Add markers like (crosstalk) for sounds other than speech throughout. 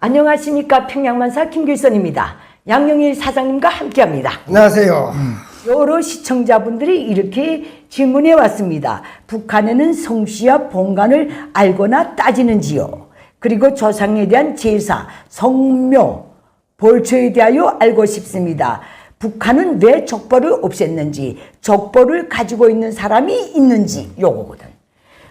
안녕하십니까 평양만사 김길선입니다. 양영일 사장님과 함께합니다. 안녕하세요. 여러 시청자분들이 이렇게 질문해 왔습니다. 북한에는 성씨와 본관을 알거나 따지는지요? 그리고 조상에 대한 제사, 성묘, 벌초에 대하여 알고 싶습니다. 북한은 왜 족보를 없앴는지, 족보를 가지고 있는 사람이 있는지 요거거든.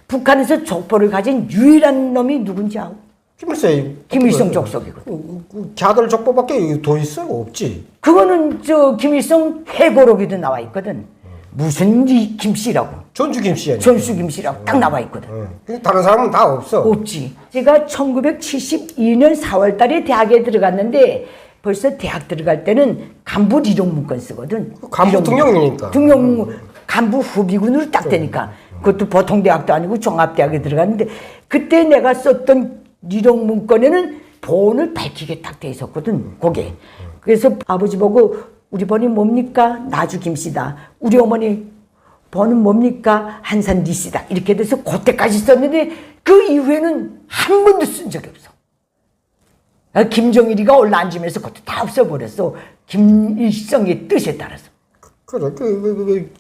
북한에서 족보를 가진 유일한 놈이 누군지 알고? 김일성. 김일성 족속이거든. 그 자들 족보밖에 더 있어요? 없지. 그거는 저 김일성 회고록에도 나와 있거든. 무슨 이 김씨라고. 전주 김씨 아니야. 전수 김씨라고 딱 나와 있거든. 응. 다른 사람은 다 없어. 없지. 제가 1972년 4월 달에 대학에 들어갔는데 벌써 대학 들어갈 때는 간부 리룡 문건 쓰거든. 그 간부 등용이니까. 등용 간부 후비군으로 딱 되니까. 그것도 보통 대학도 아니고 종합대학에 들어갔는데 그때 내가 썼던 리룡 문건에는 본을 밝히게 딱 돼 있었거든. 거기에. 그래서 아버지 보고 우리 번이 뭡니까? 나주 김씨다. 우리 어머니 번은 뭡니까? 한산 리씨다. 이렇게 돼서 그때까지 썼는데 그 이후에는 한 번도 쓴 적이 없어. 아, 김정일이가 올라앉으면서 그것도 다 없어버렸어. 김일성의 뜻에 따라서. 그래. 그, 그, 그, 그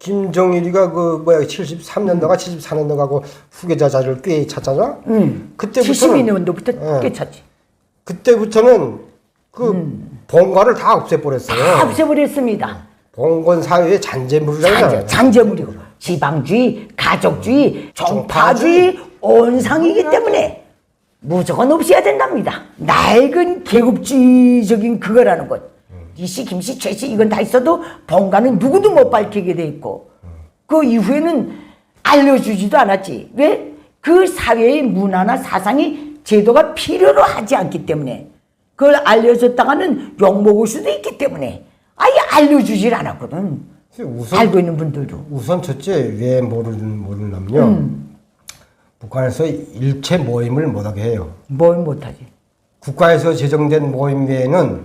김정일이가 그 뭐야 73년도가 74년도가고 후계자 자리를 꽤 찾잖아. 응. 그때부터는 72년도부터 예. 깨쳤지. 그때부터는 그 본관을 다 없애버렸어요. 다 없애버렸습니다. 봉건 사회의 잔재물이라고 잔재. 잔재물이고 지방주의, 가족주의, 종파주의, 온상이기 때문에 무조건 없애야 된답니다. 낡은 계급주의적인 그거라는 것. 이씨, 김씨, 최씨 이건 다 있어도 본가는 누구도 못 밝히게 돼 있고 그 이후에는 알려주지도 않았지. 왜? 그 사회의 문화나 사상이 제도가 필요로 하지 않기 때문에 그걸 알려줬다가는 욕먹을 수도 있기 때문에 아예 알려주질 않았거든. 우선 알고 있는 분들도. 우선 첫째 왜 모르는 모르냐면요. 음. 북한에서 일체 모임을 못하게 해요. 뭘 못하지. 국가에서 제정된 모임 외에는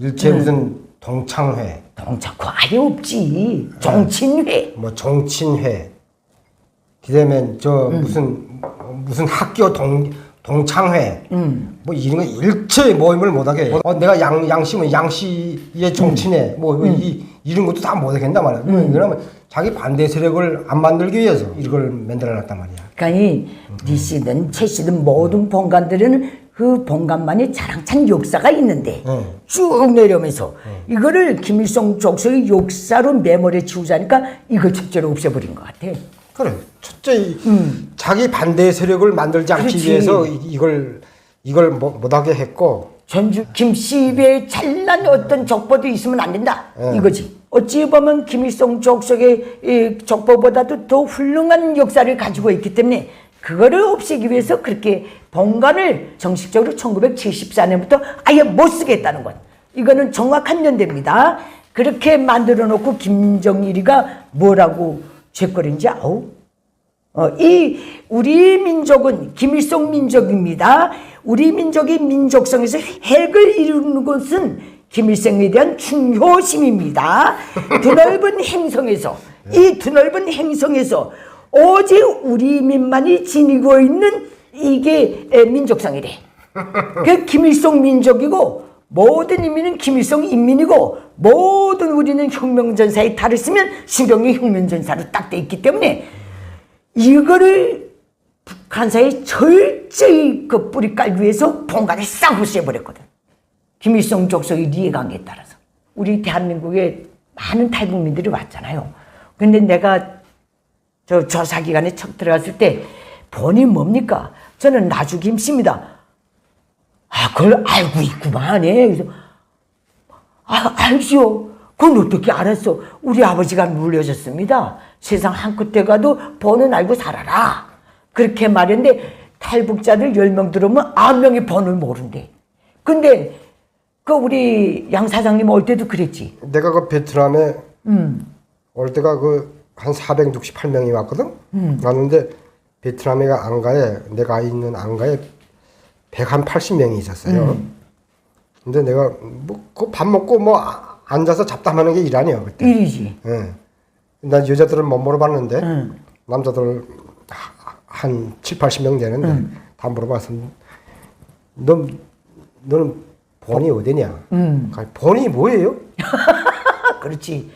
일체 음. 무슨 동창회, 동창회 아예 없지. 정친회. 뭐 정친회, 그다음에 저 음. 무슨 무슨 학교 동 동창회, 음. 뭐 이런 거 일체 모임을 못하게 해. 어, 내가 양 양씨면 양씨의 정친회, 음. 뭐 이, 이런 것도 다 못하게 한단 말이야. 그러면 자기 반대 세력을 안 만들기 위해서 이걸 만들어놨단 말이야. 그러니까 니 씨든 최 씨든 모든 본관들은 그 본관만이 자랑찬 역사가 있는데 응. 쭉 내려오면서 이거를 김일성 족속의 역사로 메모리에 지우자니까 이걸 첫째로 없애버린 것 같아. 그래. 첫째 이- 자기 반대 세력을 만들지 않기 음. 그렇지. 위해서 이- 이걸 이걸 못, 못하게 했고 전주 김씨의 잘난 어떤 족보도 있으면 안 된다 이거지. 어찌 보면 김일성 족속의 이 족보보다도 더 훌륭한 역사를 가지고 있기 때문에 그거를 없애기 위해서 그렇게 본관을 정식적으로 1974년부터 아예 못 쓰겠다는 것. 이거는 정확한 연대입니다. 그렇게 만들어 놓고 김정일이가 뭐라고 죄거리인지 아우 어, 이 우리 민족은 김일성 민족입니다. 우리 민족의 민족성에서 핵을 이루는 것은 김일성에 대한 중요심입니다. 드넓은 (laughs) 행성에서 이 드넓은 행성에서 오직 우리 민만이 지니고 있는 이게 에, 민족성이래. 그 김일성 민족이고 모든 인민은 김일성 인민이고 모든 우리는 혁명전사에 탈을 쓰면 수령이 혁명전사로 딱 돼 있기 때문에 이거를 북한사에 철저히 그 뿌리 깔기 위해서 본관을 싹 없애버렸거든. 김일성 족속의 리해관계에 따라서. 우리 대한민국에 많은 탈북민들이 왔잖아요. 근데 내가 저 조사 기간에 첫 들어갔을 때 본이 뭡니까? 저는 나주 김 씨입니다. 아, 그걸 알고 있구만. 예. 그래서 아, 알죠. 그건 어떻게 알았어? 우리 아버지가 물려줬습니다. 세상 한 끝에 가도 번은 알고 살아라. 그렇게 말했는데 탈북자들 10명 들어오면 9명이 번을 모른대. 근데 그 우리 양 사장님 올 때도 그랬지. 내가 그 베트남에 음. 올 때가 그 한 468명이 왔거든. 음. 왔는데 베트남에 안가에 내가 있는 안가에 180명이 있었어요. 음. 근데 내가 뭐그 밥 먹고 뭐 아- 앉아서 잡담하는 게 일 아니야 그때. 일이지. 예. 난 여자들은 못 물어봤는데 응. 남자들 하- 한 7, 80명 되는데 다 물어봤어. 너 너는 본이 어디냐? 음. 본이 뭐예요? 아, (laughs) 그렇지.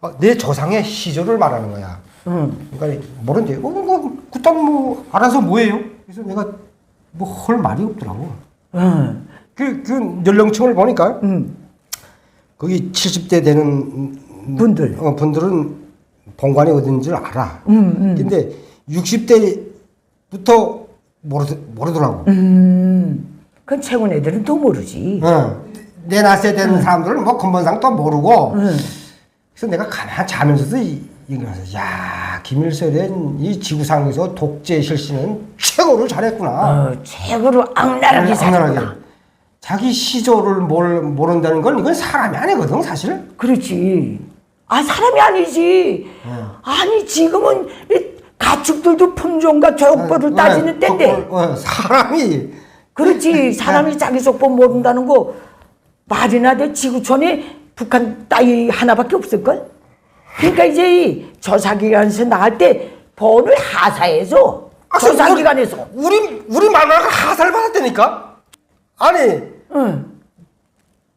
아, 내 조상의 시조를 말하는 거야. 음. 그러니까 모른대. 어, 뭐 그딴 뭐 알아서 뭐예요? 그래서 내가 뭐할 말이 없더라고. 음. 그, 그 연령층을 보니까 음. 거기 70대 되는 분들. 어, 분들은 본관이 어딘지 알아. 음, 근데 60대부터 모르, 모르더라고. 음. 그건 최근 애들은 또 모르지. 어. 내 나세 되는 사람들은 뭐 근본상 또 모르고. 음. 그래서 내가 가만히 자면서도 이- 해서 야 김일성은 이 지구상에서 독재 실시는 최고로 잘했구나. 어, 최고로 악랄하게. 살았구나. 자기 시조를 몰, 모른다는 건 이건 사람이 아니거든 사실. 그렇지. 아, 사람이 아니지. 아니, 지금은 이 가축들도 품종과 족보를 어, 따지는 어, 때인데. 어, 어, 사람이 그렇지. 사람이 자기 속보 모른다는 거 말이나 돼. 지구촌에 북한 따위 하나밖에 없을걸? 그러니까 이제 이 조사기관에서 나갈 때 번을 하사해서 아, 조사기관에서. 우리 우리 마누라가 하사를 받았다니까. 아니 응.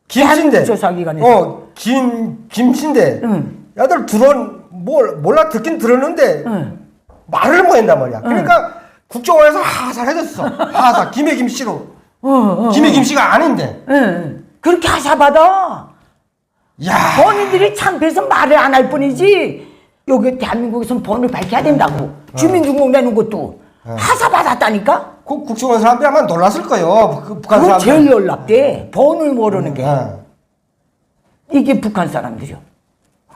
김씨인데. 조사기관에서. 어 김 김씨인데. 응. 야들 들은 뭘 몰라 듣긴 들었는데 응. 말을 못 한단 말이야. 그러니까 국정원에서 하사를 해줬어. 하사 김해 김씨로. 어, 어. 김해 김씨가 아닌데. 응. 그렇게 하사 받아. 야. 본인들이 창피해서 말을 안 할 뿐이지. 여기 대한민국에서는 번을 밝혀야 된다고. 주민등록 내는 것도 하사 받았다니까? 그 국정원 사람들이 아마 놀랐을 거예요. 그 북한 그거 사람들. 제일 놀랍대. 번을 모르는 게. 어. 이게 북한 사람들이요.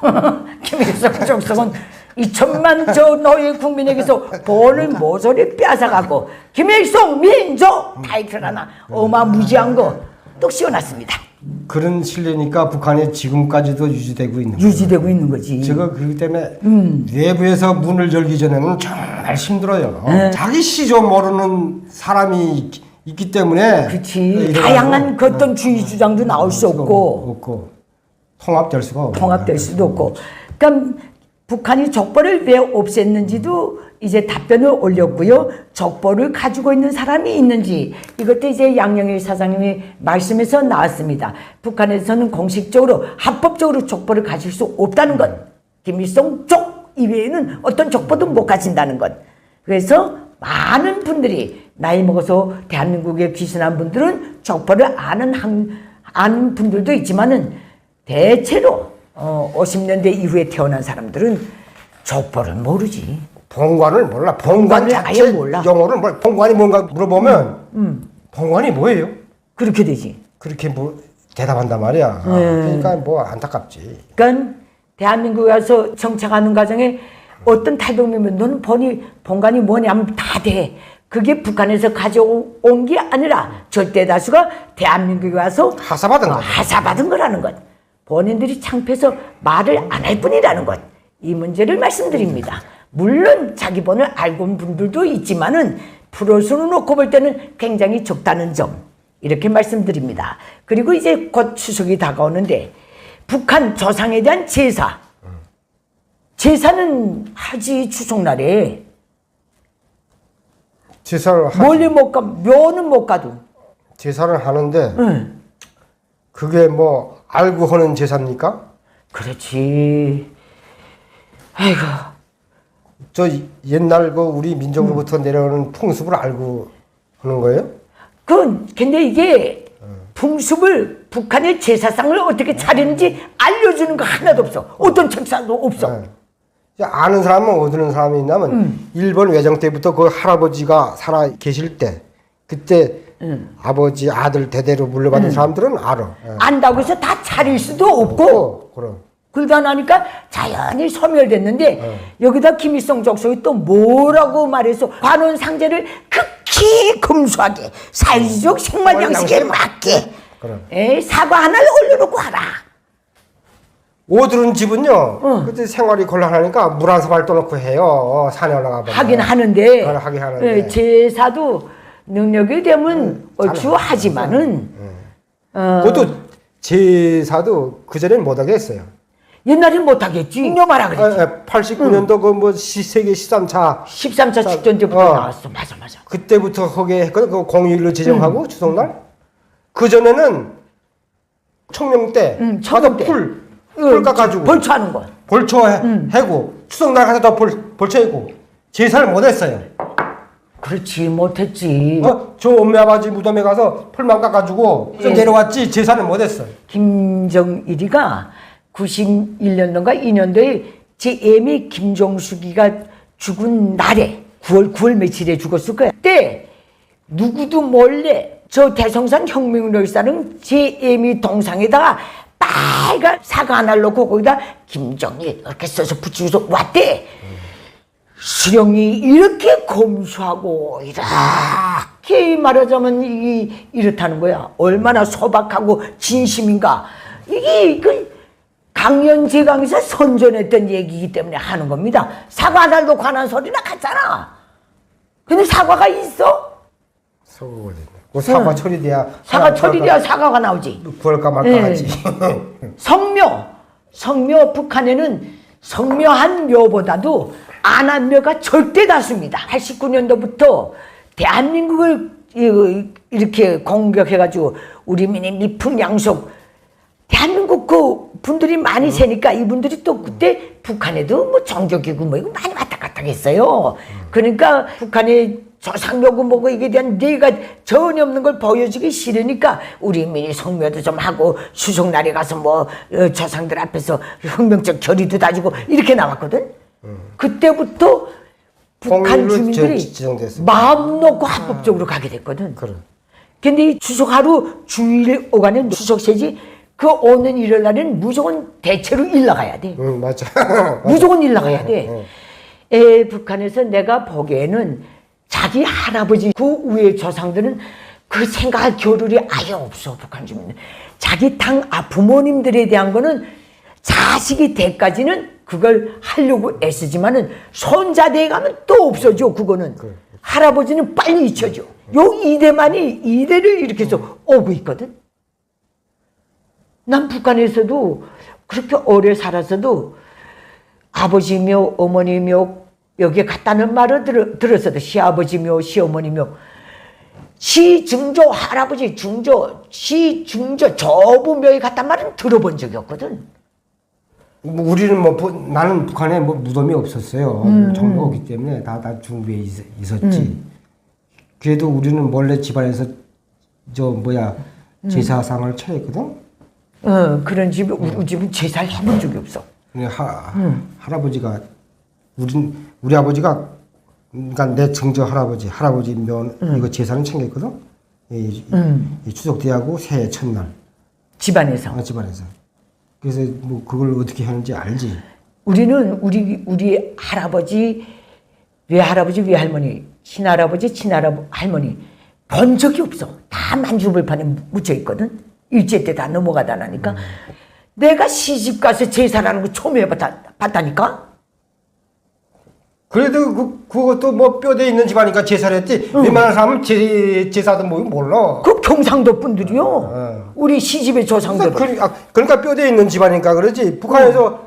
(laughs) 김일성 정석은 2천만 저 너희 국민에게서 번을 모조리 빼앗아가고 김일성 민족 타이틀 하나 어마무지한 거또 씌워놨습니다. 그런 실례니까 북한이 지금까지도 유지되고 있는 거예요. 유지되고 있는 거지. 제가 그렇기 때문에 음. 외부에서 문을 열기 전에는 정말 힘들어요. 네. 자기 시조 모르는 사람이 있- 있기 때문에 그렇지. 이래가지고 다양한 그 어떤 주의 주장도 나올 수 없고 없고 통합될 수가 없고 통합될 수도 없고. 그러니까 북한이 적벌을 왜 없앴는지도 이제 답변을 올렸고요. 적벌을 가지고 있는 사람이 있는지 이것도 이제 양영일 사장님이 말씀에서 나왔습니다. 북한에서는 공식적으로 합법적으로 적벌을 가질 수 없다는 것. 김일성 쪽 이외에는 어떤 적벌도 못 가진다는 것. 그래서 많은 분들이 나이 먹어서 대한민국에 귀신한 분들은 적벌을 아는 한, 아는 분들도 있지만은 대체로 어, 50년대 이후에 태어난 사람들은 적벌을 모르지. 본관을 몰라. 본관 본관을 아예 자체 몰라. 용어를 몰라. 본관이 뭔가 물어보면 본관이 뭐예요? 그렇게 되지. 그렇게 뭐 대답한단 말이야. 네. 그러니까 뭐 안타깝지. 그러니까 대한민국에 와서 정착하는 과정에 어떤 탈북민은 너는 번이 본관이 뭐냐면 다 돼. 그게 북한에서 가져온 게 아니라 절대 다수가 대한민국에 와서 하사받은 어, 거죠. 하사받은 거라는 것. 본인들이 창피해서 말을 안 할 뿐이라는 것. 이 문제를 말씀드립니다. 물론 자기 번을 알고 온 분들도 있지만은 프로수로 놓고 볼 때는 굉장히 적다는 점. 이렇게 말씀드립니다. 그리고 이제 곧 추석이 다가오는데 북한 조상에 대한 제사. 제사는 하지 추석날에 제사를 하, 멀리 못 가, 묘는 못 가도. 제사를 하는데 응. 그게 뭐 알고 하는 제사입니까? 그렇지. 아이고. 저 옛날 그 우리 민족으로부터 내려오는 풍습을 알고 하는 거예요? 그 근데 이게 풍습을 북한의 제사상을 어떻게 차리는지 알려주는 거 하나도 없어. 어떤 책사도 없어. 네. 이제 아는 사람은 어디는 사람이 있냐면 음. 일본 외정 때부터 그 할아버지가 살아 계실 때 그때 음. 아버지 아들 대대로 물려받은 사람들은 알아. 예. 안다고 해서 다 차릴 수도 없고 어, 그럼. 그러다 나니까 자연히 소멸됐는데 여기다 김일성 족속이 또 뭐라고 말해서 관원 상제를 극히 검소하게 사회적 생활 양식에 맞게 그럼. 에, 사과 하나를 올려놓고 하라. 오드른 집은요. 그때 생활이 곤란하니까 물 한 사발 떠놓고 해요. 어, 산에 올라가 보면. 하긴 하는데, 하긴 하는데. 예, 제사도 능력이 되면 얼추 하지만은 어, 그것도 제사도 그 전엔 못하게 했어요. 옛날엔 못하겠지. 놈아라 그랬지. 89년도 그 뭐 세계 13차 13차 축전 때부터 어. 나왔어. 맞아, 맞아. 그때부터 하게 했거든. 그 공휴일로 제정하고 추석날. 그 전에는 청명 때 음, 청명 때. 풀, 풀 깎아주고 벌초하는 거. 벌초 해, 해고 추석날 가서 더 벌, 벌초 해고 제사를 못했어요. 그렇지, 못했지. 어? 저 엄마 아버지 무덤에 가서 풀만 깎아주고 좀 예. 내려왔지 제사를 못했어요. 김정일이가 91년도인가 2년도에 제 애미 김종숙이가 죽은 날에 9월 9월 며칠에 죽었을 거야. 그때 누구도 몰래 저 대성산 혁명열사는 제 애미 동상에다가 빨간 사과 하나를 놓고 거기다 김정일 이렇게 써서 붙이고서 왔대. 수령이 이렇게 검소하고 이렇게 말하자면 이 이렇다는 거야. 얼마나 소박하고 진심인가. 이게 그 강연 제강에서 선전했던 얘기이기 때문에 하는 겁니다. 사과 달도 관한 소리나 같잖아. 근데 사과가 있어? 됐네. 그 사과 처리돼야 사과 처리돼야 사과가 나오지. 구할까 말까 예. 하지. (laughs) 성묘, 성묘 북한에는 성묘한 묘보다도 안한 묘가 절대 낫습니다. 89년도부터 대한민국을 이- 이렇게 공격해가지고 우리 민의 미풍 양속 대한민국 그 분들이 많이 세니까 이분들이 또 그때 북한에도 뭐 정교기구 뭐 이거 많이 왔다 갔다 했어요. 그러니까 북한의 저상묘고 뭐고 이게 대한 뇌가 전혀 없는 걸 보여주기 싫으니까 우리 민이 성묘도 좀 하고 수속날에 가서 뭐 어, 저상들 앞에서 혁명적 결의도 다지고 이렇게 나왔거든. 그때부터 북한 주민들이. 마음 놓고 합법적으로 가게 됐거든. 그래. 근데 이 추석 하루 주일 오가는 추석 세지 그 오는 일요일 날에는 무조건 대체로 일 나가야 돼. 응 맞아. (laughs) 무조건 일 나가야 돼. 에, 북한에서 내가 보기에는 자기 할아버지 그 위에 조상들은 그 생각할 겨를이 아예 없어 북한 주민은 자기 당 아, 부모님들에 대한 거는 자식이 돼까지는 그걸 하려고 애쓰지만은 손자 돼 가면 또 없어져 그거는. 할아버지는 빨리 잊혀져. 요 이대만이 이대를 이렇게 해서 오고 있거든 난 북한에서도 그렇게 오래 살았어도 아버지며 어머니며 여기에 갔다는 말을 들, 들었어도 시아버지며 시어머니며 시중조 할아버지 중조 시중조 저부묘에 갔단 말은 들어본 적이 없거든 뭐 우리는 뭐 부- 나는 북한에 뭐 무덤이 없었어요. 음, 정부가 없기 때문에 다 다 중부에 있, 있었지. 그래도 우리는 몰래 집안에서 저 뭐야 음. 제사상을 차렸거든. 어, 그런 집에 우리 집은 제사를 해본 적이 없어 하, 음. 할아버지가 우리 우리 아버지가 그러니까 내 증조 할아버지 할아버지 면 음. 이거 제사는 챙겼거든. 이, 이 추석 때하고 새해 첫날 집안에서 어, 집안에서. 그래서 뭐 그걸 어떻게 하는지 알지. 우리는 우리 우리 할아버지 외할아버지 외할머니 친할아버지 친할머니 본 적이 없어 다 만주벌판에 묻혀 있거든 일제 때 다 넘어가다 나니까 내가 시집 가서 제사라는 거 처음 해봤다 봤다니까 그래도 그 그것도 뭐 뼈대 있는 집안이니까 제사를 했지. 웬만한 사람은 제 제사도 뭐 몰라. 그 경상도 분들이요 어. 우리 시집의 조상들 그러니까, 그, 아, 그러니까 뼈대 있는 집안이니까 그러지. 북한에서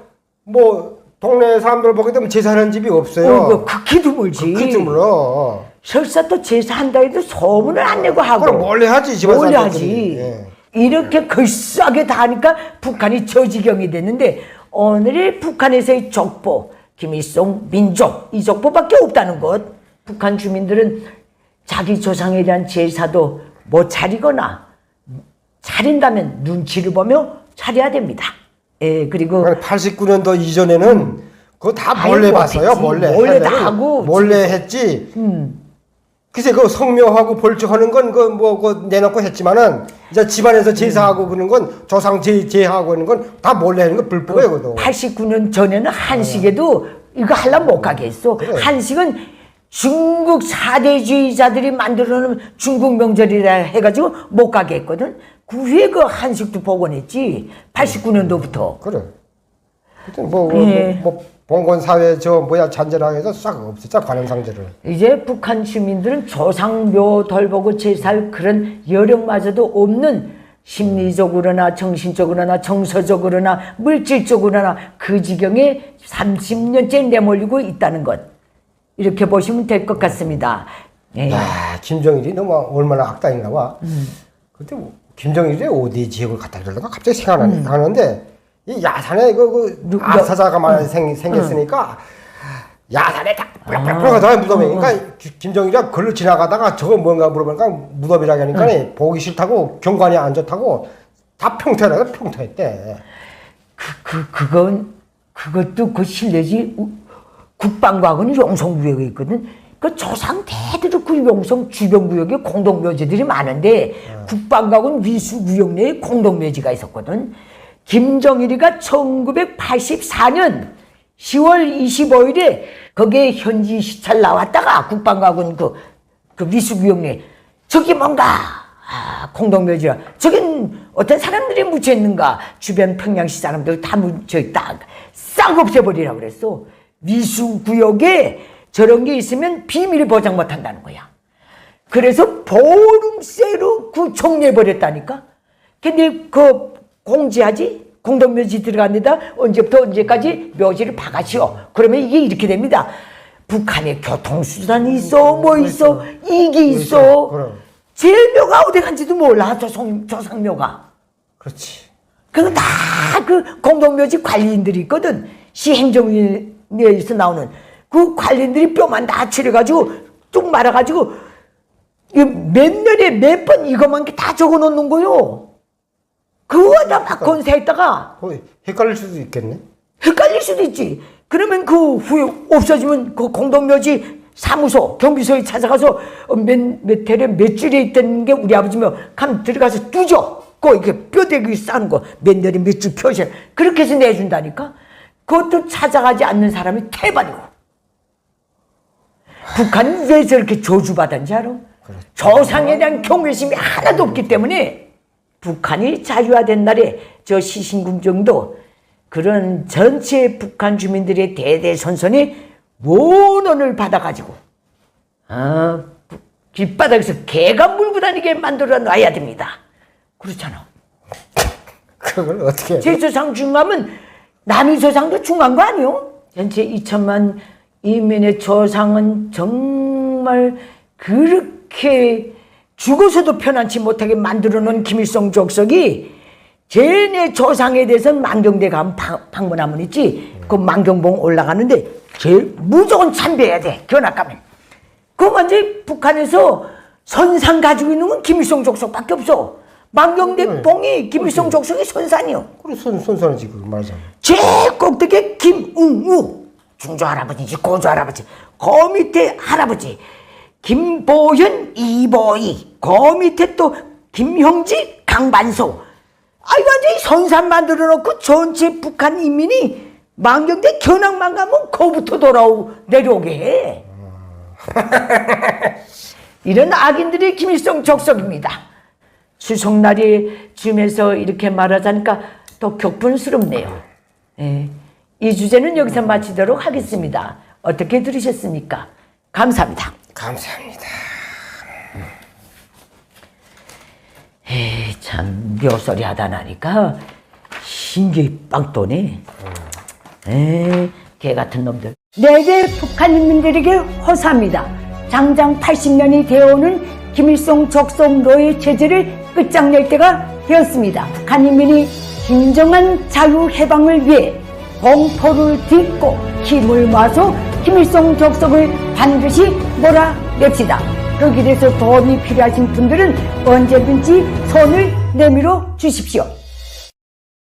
뭐 동네 사람들 보게 되면 제사하는 집이 없어요. 어, 그 극히 드물지 그렇지 몰라. 설사 또 제사한다 해도 소문을 안 내고 하고 그럼 몰래 하지 집안 몰래 사람들이. 하지. 예. 이렇게 글싸게 다 하니까 북한이 저 지경이 됐는데 오늘의 북한에서의 족보, 김일성 민족 이 족보밖에 없다는 것. 북한 주민들은 자기 조상에 대한 제사도 못 차리거나 차린다면 눈치를 보며 차려야 됩니다. 예, 그리고 89년도 이전에는 그거 다 몰래. 봤어요. 몰래. 몰래 다 하고 몰래 했지. 음. 글쎄 그 성묘하고 벌초하는 건 그 뭐 그 내놓고 했지만은 이제 집안에서 제사하고 그런 건 조상 제 제하고 하는 건 다 몰래 하는 건 불법이에요. 그것도. 89년 전에는 한식에도 이거 하려면 못 가게 했어. 그래. 한식은 중국 사대주의자들이 만들어 놓은 중국 명절이라 해가지고 못 가게 했거든. 그 후에 그 한식도 복원했지. 89년도부터. 그래. 하여튼 뭐, 예. 뭐, 뭐 봉건 사회 저 뭐야 잔재랑해서 싹 없었죠 관행상제를. 이제 북한 주민들은 조상묘 돌보고 제사할 그런 여력마저도 없는 심리적으로나 정신적으로나 정서적으로나 물질적으로나 그 지경에 30년째 내몰리고 있다는 것. 이렇게 보시면 될 것 같습니다. 예. 야, 김정일이 너무 얼마나 악당인가 봐. 그때 뭐 김정일이 어디 지역을 갔다 그러다가 갑자기 생각나는데 이 야산에 그, 그 누- 아사자가 많이 생, 생겼으니까 야산에 다 뿔뿔뿔하다 무덤이니까 기- 김정일이가 글로 지나가다가 저거 뭔가 물어보니까 무덤이라고 하니까 보기 싫다고 경관이 안 좋다고 다 평퇴하다가 평퇴했대. 그, 그, 그건, 그것도 그 실내지. 우- 국방과학은 용성구역에 있거든. 그 조상 대대로 그 용성 주변 구역에 공동묘지들이 많은데 국방과학은 위수 구역 내에 공동묘지가 있었거든. 김정일이가 1984년 10월 25일에 거기에 현지 시찰 나왔다가 국방과학은 그, 그 위수구역 내에 저기 뭔가 아, 공동묘지라. 저긴 어떤 사람들이 묻혀 있는가? 주변 평양시 사람들 다 묻혀 있다. 싹 없애버리라 그랬어. 미수 구역에 저런 게 있으면 비밀 보장 못 한다는 거야. 그래서 보름새로 그 정리해버렸다니까? 근데 그 공지하지? 공동묘지 들어간 데다 언제부터 언제까지 묘지를 박아시오. 그러면 이게 이렇게 됩니다. 북한에 교통수단이 있어, 뭐 있어, 이게 있어. 그럼. 제일 묘가 어디 간지도 몰라, 조상, 조상묘가. 그렇지. 그거 다그 공동묘지 관리인들이 있거든. 시행정위에서 나오는 그 관리인들이 뼈만 다 칠해가지고 쭉 말아가지고 몇 년에 몇 번 이것만 다 적어 놓는 거요. 그거다 막 건사했다가 어, 헷갈릴 수도 있겠네. 헷갈릴 수도 있지. 그러면 그 후에 없어지면 그 공동묘지 사무소, 경비소에 찾아가서 몇, 몇 해에 몇 줄에 있던 게 우리 아버지면 감 들어가서 뚜죠. 그 이렇게 뼈대기 싸는 거, 몇 년에 몇 줄 표시. 그렇게 해서 내준다니까? 그것도 찾아가지 않는 사람이 태반이고. 북한은 왜 저렇게 저주받았는지 알아? 조상에 대한 경외심이 하나도 없기 때문에 북한이 자유화된 날에 저 시신궁정도 그런 전체 북한 주민들의 대대손손이 원원을 받아가지고 아, 부- 길바닥에서 개가 물고 다니게 만들어 놔야 됩니다. 그렇잖아. 그걸 어떻게 해? 제 조상 중하면 남이 조상도 중한 거 아니요? 전체 2천만 이민의 조상은 정말 그렇게 죽어서도 편안치 못하게 만들어 놓은 김일성 족석이 쟤네 조상에 대해서는 만경대 가면 방- 방문하면 있지. 그 만경봉 올라가는데 제일 무조건 참배해야 돼. 견학 가면. 그 먼저 북한에서 선산 가지고 있는 건 김일성 족속밖에 없어. 만경대 봉이 김일성 족속의 선산이요. 그래 손 손선이지 그 말하자면. 제일 꼭대기에 김웅우 중조 할아버지지 고조 할아버지 그 밑에 할아버지 김보현 이보희 그 밑에 또 김형지 강반소 아이 완전히 선산 만들어 놓고 전체 북한 인민이 만경대 견학만 가면 거부터 돌아오 내려오게 해 (laughs) 이런 악인들이 김일성 적석입니다 추석날이 쯤에서 이렇게 말하자니까 더 격분스럽네요. 예. 이 주제는 여기서 마치도록 하겠습니다. 어떻게 들으셨습니까? 감사합니다. 감사합니다. 에이, 참 묘소리 하다 나니까 신기 빵 도네. 에이, 개 같은 놈들. 내게 북한 인민들에게 호소합니다. 장장 80년이 되어오는 김일성 적성 노예 체제를 끝장낼 때가 되었습니다. 북한 인민이 진정한 자유 해방을 위해 공포를 딛고 힘을 모아서 김일성 적성을 반드시 몰아냅시다. 그 길에서 도움이 필요하신 분들은 언제든지 손을 내밀어 주십시오.